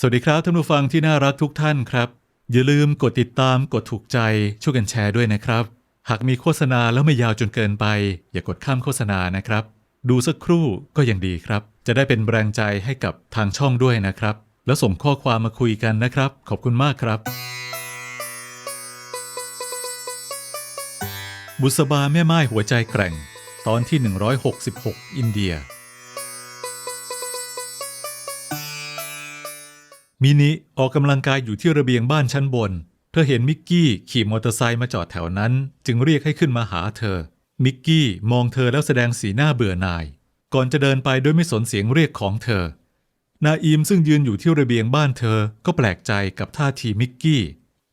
สวัสดีครับท่านผู้ฟังที่น่ารักทุกท่านครับ อย่าลืมกดติดตามกดถูกใจช่วยกันแชร์ด้วยนะครับ หากมีโฆษณาแล้วไม่ยาวจนเกินไป อย่ากดข้ามโฆษณานะครับ ดูสักครู่ก็ยังดีครับ จะได้เป็นแรงใจให้กับทางช่องด้วยนะครับ แล้วส่งข้อความมาคุยกันนะครับ ขอบคุณมากครับ บุษบาแม่ไม้หัวใจแกร่ง ตอนที่ 166 อินเดีย มินิออกกำลังกายอยู่ที่ระเบียงบ้านชั้นบน เธอเห็นมิกกี้ขี่มอเตอร์ไซค์มาจอดแถวนั้น จึงเรียกให้ขึ้นมาหาเธอ มิกกี้มองเธอแล้วแสดงสีหน้าเบื่อหน่าย ก่อนจะเดินไปโดยไม่สนเสียงเรียกของเธอ นาอีมซึ่งยืนอยู่ที่ระเบียงบ้านเธอก็แปลกใจกับท่าทีมิกกี้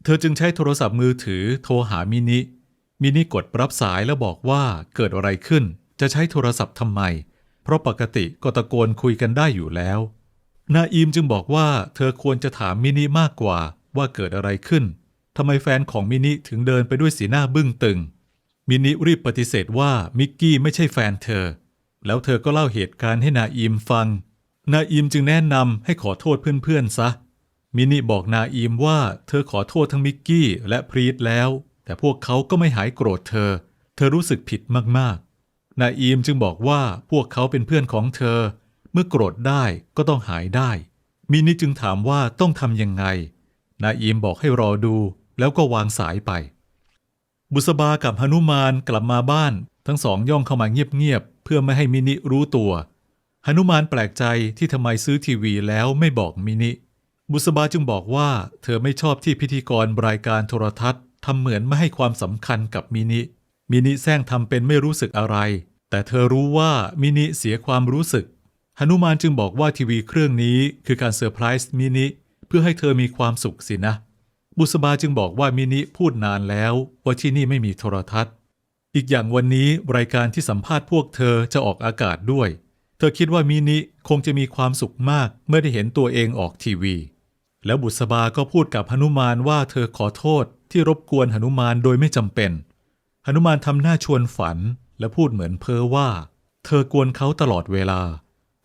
เธอจึงใช้โทรศัพท์มือถือโทรหามินิ มินิกดรับสายแล้วบอกว่าเกิดอะไรขึ้น จะใช้โทรศัพท์ทำไม เพราะปกติก็ตะโกนคุยกันได้อยู่แล้ว นาอีมจึงบอกว่าเธอควรจะถามมินิมากกว่าว่าเกิดอะไรขึ้นทำไมแฟนของมินิถึงเดินไปด้วยสีหน้าบึ้งตึง มินิรีบปฏิเสธว่ามิกกี้ไม่ใช่แฟนเธอ แล้วเธอก็เล่าเหตุการณ์ให้นาอีมฟัง นาอีมจึงแนะนำให้ขอโทษเพื่อนๆซะ มินิบอกนาอีมว่าเธอขอโทษทั้งมิกกี้และพรีตแล้ว แต่พวกเขาก็ไม่หายโกรธเธอ เธอรู้สึกผิดมากๆ นาอีมจึงบอกว่าพวกเขาเป็นเพื่อนของเธอ เมื่อโกรธได้ก็ต้องหายได้ มินิจึงถามว่าต้องทำยังไง นายอีมบอกให้รอดูแล้วก็วางสายไป บุษบากับหนุมานกลับมาบ้าน ทั้งสองย่องเข้ามาเงียบๆเพื่อไม่ให้มินิรู้ตัวหนุมานแปลกใจที่ทำไมซื้อทีวีแล้วไม่บอกมินิ บุษบาจึงบอกว่า เธอไม่ชอบที่พิธีกรรายการโทรทัศน์ทำเหมือนไม่ให้ความสำคัญกับมินิ มินิแซงทำเป็นไม่รู้สึกอะไร แต่เธอรู้ว่ามินิเสียความรู้สึก หนุมานจึงบอกว่าทีวีเครื่องนี้คือการเซอร์ไพรส์มินิเพื่อให้เธอมีความสุขสินะ บุษบาจึงบอกว่ามินิพูดนานแล้วว่าที่นี่ไม่มีโทรทัศน์ อีกอย่างวันนี้รายการที่สัมภาษณ์พวกเธอจะออกอากาศด้วย เธอคิดว่ามินิคงจะมีความสุขมากเมื่อได้เห็นตัวเองออกทีวี แล้วบุษบาก็พูดกับหนุมานว่าเธอขอโทษที่รบกวนหนุมานโดยไม่จำเป็นหนุมานทำหน้าชวนฝันและพูดเหมือนเพ้อว่า เธอกวนเขาตลอดเวลา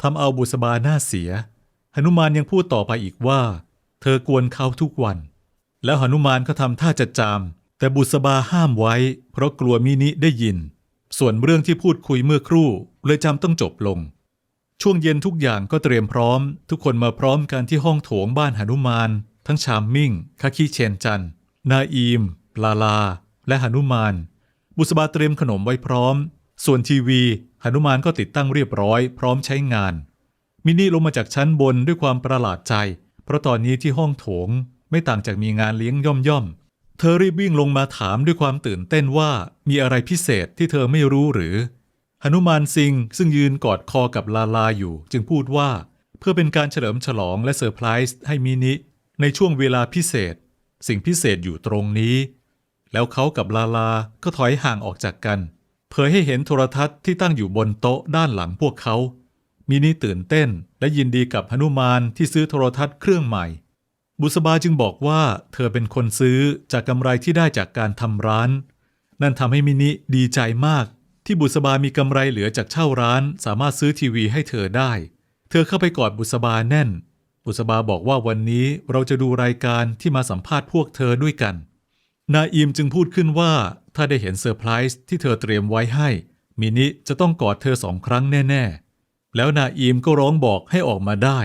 ทำเอาบุษบาหน้าเสีย หนุมานยังพูดต่อไปอีกว่า เธอกวนเขาทุกวัน แล้วหนุมานก็ทำท่าจะจาม แต่บุษบาห้ามไว้ เพราะกลัวมินิได้ยิน ส่วนเรื่องที่พูดคุยเมื่อครู่เลยจำต้องจบลง ช่วงเย็นทุกอย่างก็เตรียมพร้อม ทุกคนมาพร้อมกันที่ห้องโถงบ้านหนุมาน ทั้งชามมิ่งคาคิเชนจัน นาอีมลาลา และหนุมาน บุษบาเตรียมขนมไว้พร้อม ส่วนทีวีหนุมานก็ติดตั้งเรียบร้อยพร้อมใช้งาน มินิลงมาจากชั้นบนด้วยความประหลาดใจ เพราะตอนนี้ที่ห้องโถงไม่ต่างจากมีงานเลี้ยงย่อมย่อมเธอรีบวิ่งลงมาถามด้วยความตื่นเต้นว่ามีอะไรพิเศษที่เธอไม่รู้หรือหนุมานซิงซึ่งยืนกอดคอกับลาลาอยู่ จึงพูดว่า เพื่อเป็นการเฉลิมฉลองและเซอร์ไพรส์ให้มินิในช่วงเวลาพิเศษ สิ่งพิเศษอยู่ตรงนี้ แล้วเขากับลาลาก็ถอยห่างออกจากกัน เผยให้เห็นโทรทัศน์ที่ตั้งอยู่บนโต๊ะด้านหลังพวกเขา มินิตื่นเต้นและยินดีกับหนุมานที่ซื้อโทรทัศน์เครื่องใหม่ บุษบาจึงบอกว่าเธอเป็นคนซื้อจากกำไรที่ได้จากการทำร้าน นั่นทำให้มินิดีใจมาก ที่บุษบามีกำไรเหลือจากเช่าร้าน สามารถซื้อทีวีให้เธอได้ เธอเข้าไปกอดบุษบาแน่น บุษบาบอกว่าวันนี้เราจะดูรายการที่มาสัมภาษณ์พวกเธอด้วยกัน นาอิมจึงพูดขึ้นว่า ถ้าได้เห็นเซอร์ไพรส์ที่เธอเตรียมไว้ให้ มินิจะต้องกอดเธอสองครั้งแน่ ๆ แล้วนาอิมก็ร้องบอกให้ออกมาได้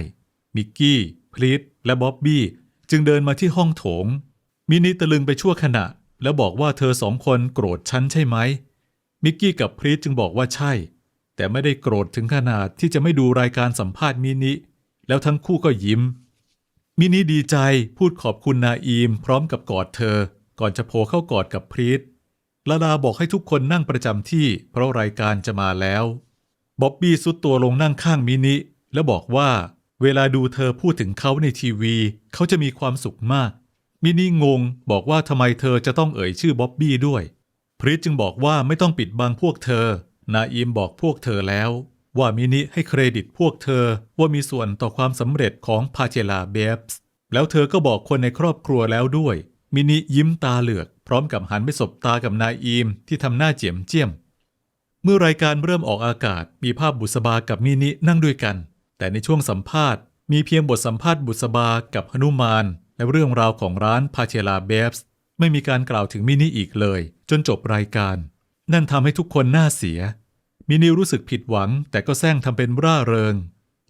มิกกี้ พลีตและบ๊อบบี้จึงเดินมาที่ห้องโถง มินิตะลึงไปชั่วขณะ แล้วบอกว่าเธอสองคนโกรธฉันใช่ไหม มิกกี้กับพรีตจึงบอกว่าใช่ แต่ไม่ได้โกรธถึงขนาดที่จะไม่ดูรายการสัมภาษณ์มินิ แล้วทั้งคู่ก็ยิ้ม มินิดีใจพูดขอบคุณนาอีมพร้อมกับกอดเธอ ก่อนจะโผล่เข้ากอดกับพรีต ลาดาบอกให้ทุกคนนั่งประจำที่ เพราะรายการจะมาแล้วบ๊อบบี้ซุดตัวลงนั่งข้างมินิ แล้วบอกว่า เวลาดูเธอพูดถึงเขาในทีวี เขาจะมีความสุขมาก มินิงงบอกว่าทำไมเธอจะต้องเอ่ยชื่อบ๊อบบี้ด้วย พริตจึงบอกว่าไม่ต้องปิดบังพวกเธอ นาอิมบอกพวกเธอแล้ว ว่ามินิให้เครดิตพวกเธอว่ามีส่วนต่อความสำเร็จของพาเจลาเบฟส์แล้วเธอก็บอกคนในครอบครัวแล้วด้วย มินิยิ้มตาเหลือก พร้อมกับหันไปสบตากับนายอิมที่ทำหน้าเจียมเจียม เมื่อรายการเริ่มออกอากาศมีภาพบุษบากับมินินั่งด้วยกัน แต่ในช่วงสัมภาษณ์มีเพียงบทสัมภาษณ์บุษบากับหนุมานและเรื่องราวของร้านพาเชลาเบฟส์ไม่มีการกล่าวถึงมินิอีกเลย จนจบรายการ นั่นทำให้ทุกคนหน่าเสีย มินิรู้สึกผิดหวัง แต่ก็แซงทำเป็นร่าเริง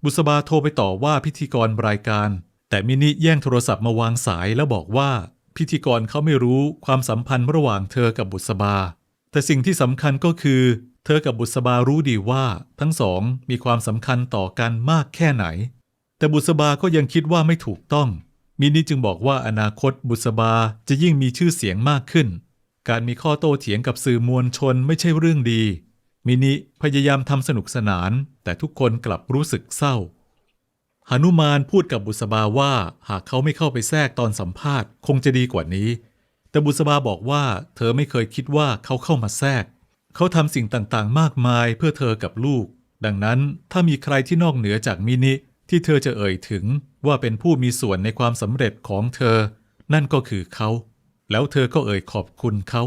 บุษบาโทรไปต่อว่าพิธีกรรายการ แต่มินิแย่งโทรศัพท์มาวางสายแล้วบอกว่า พิธีกรเขาไม่รู้ความสัมพันธ์ระหว่างเธอกับบุษบา แต่สิ่งที่สำคัญก็คือ เธอกับบุษบารู้ดีว่าทั้งสองมีความสำคัญต่อกันมากแค่ไหน แต่บุษบาก็ยังคิดว่าไม่ถูกต้อง มินิจึงบอกว่าอนาคตบุษบาจะยิ่งมีชื่อเสียงมากขึ้น การมีข้อโต้เถียงกับสื่อมวลชนไม่ใช่เรื่องดี มินิพยายามทำสนุกสนาน แต่ทุกคนกลับรู้สึกเศร้า หนุมานพูดกับบุษบาว่าหากเขาไม่เข้าไปแทรกตอนสัมภาษณ์ คงจะดีกว่านี้ แต่บุษบาบอกว่า เธอไม่เคยคิดว่าเขาเข้ามาแทรก เขาทำสิ่งต่างๆ มากมายเพื่อเธอกับลูก ดังนั้นถ้ามีใครที่นอกเหนือจากมินิที่เธอจะเอ่ยถึงว่าเป็นผู้มีส่วนในความสำเร็จของเธอ นั่นก็คือเขา แล้วเธอก็เอ่ยขอบคุณเขา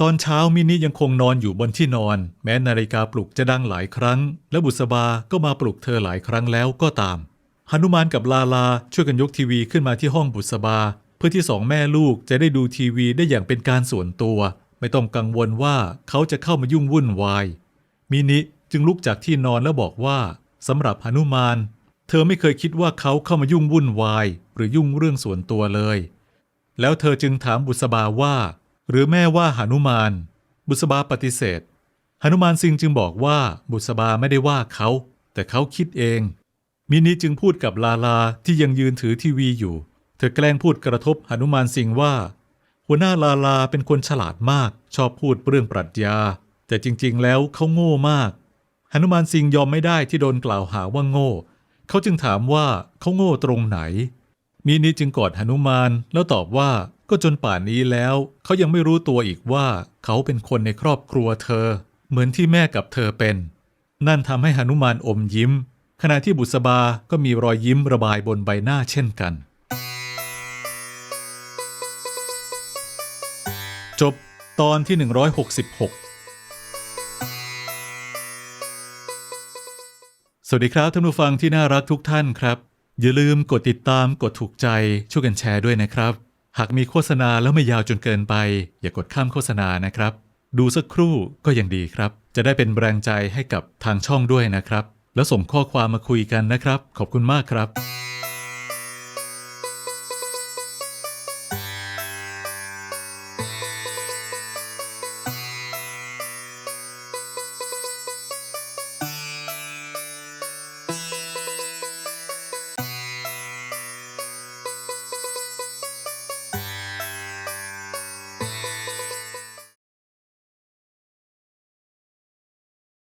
ตอนเช้ามินิยังคงนอนอยู่บนที่นอน แม้นาฬิกาปลุกจะดังหลายครั้ง และบุษบาก็มาปลุกเธอหลายครั้งแล้วก็ตามหนุมานกับลาลาช่วยกันยกทีวีขึ้นมาที่ห้องบุษบา เพื่อที่สองแม่ลูกจะได้ดูทีวีได้อย่างเป็นการส่วนตัว ไม่ต้องกังวลว่าเขาจะเข้ามายุ่งวุ่นวายมินิจึงลุกจากที่นอนแล้วบอกว่าสำหรับหนุมาน เธอไม่เคยคิดว่าเขาเข้ามายุ่งวุ่นวาย หรือยุ่งเรื่องส่วนตัวเลย แล้วเธอจึงถามบุษบาว่า หรือแม่ว่าหนุมาน บุษบาปฏิเสธหนุมานซิงจึงบอกว่าบุษบาไม่ได้ว่าเขา แต่เขาคิดเอง มินิจึงพูดกับลาลาที่ยังยืนถือทีวีอยู่ เธอแกล้งพูดกระทบหนุมานซิงว่า หัวหน้าลาลาเป็นคนฉลาดมาก ชอบพูดเรื่องปรัชญา แต่จริงๆ แล้วเขาโง่มากหนุมานซิงยอมไม่ได้ที่โดนกล่าวหาว่าโง่ เขาจึงถามว่าเขาโง่ตรงไหนมินิจึงกอดหนุมานแล้วตอบว่าก็จนป่านนี้แล้วเขายังไม่รู้ตัวอีกว่าเขาเป็นคนในครอบครัวเธอ เหมือนที่แม่กับเธอเป็น นั่นทำให้หนุมานอมยิ้ม ขณะที่บุษบาก็มีรอยยิ้มระบายบนใบหน้าเช่นกัน จบตอนที่ 166สวัสดีครับท่านผู้ฟังที่น่ารักทุกท่านครับ อย่าลืมกดติดตามกดถูกใจช่วยกันแชร์ด้วยนะครับ หากมีโฆษณาแล้วไม่ยาวจนเกินไป อย่ากดข้ามโฆษณานะครับ ดูสักครู่ก็ยังดีครับ จะได้เป็นแรงใจให้กับทางช่องด้วยนะครับ แล้วส่งข้อความมาคุยกันนะครับ ขอบคุณมากครับ